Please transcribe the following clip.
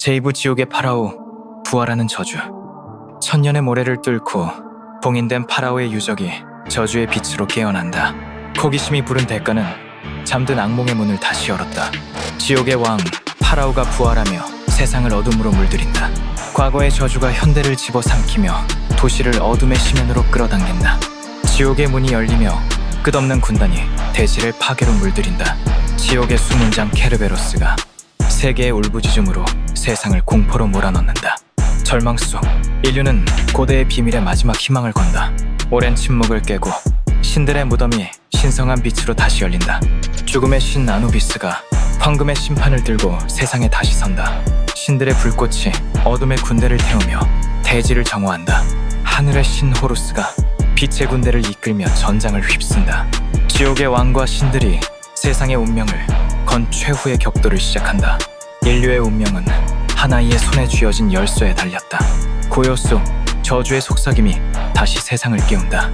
제2부 지옥의 파라오 부활하는 저주. 천년의 모래를 뚫고 봉인된 파라오의 유적이 저주의 빛으로 깨어난다. 호기심이 부른 대가는 잠든 악몽의 문을 다시 열었다. 지옥의 왕 파라오가 부활하며 세상을 어둠으로 물들인다. 과거의 저주가 현대를 집어삼키며 도시를 어둠의 심연으로 끌어당긴다. 지옥의 문이 열리며 끝없는 군단이 대지를 파괴로 물들인다. 지옥의 수문장 케르베로스가 세계의 울부짖음으로 세상을 공포로 몰아넣는다. 절망 속 인류는 고대의 비밀의 마지막 희망을 건다. 오랜 침묵을 깨고 신들의 무덤이 신성한 빛으로 다시 열린다. 죽음의 신 아누비스가 황금의 심판을 들고 세상에 다시 선다. 신들의 불꽃이 어둠의 군대를 태우며 대지를 정화한다. 하늘의 신 호루스가 빛의 군대를 이끌며 전장을 휩쓴다. 지옥의 왕과 신들이 세상의 운명을 건 최후의 격돌을 시작한다. 인류의 운명은 하나이의 손에 쥐어진 열쇠에 달렸다. 고요 속 저주의 속삭임이 다시 세상을 깨운다.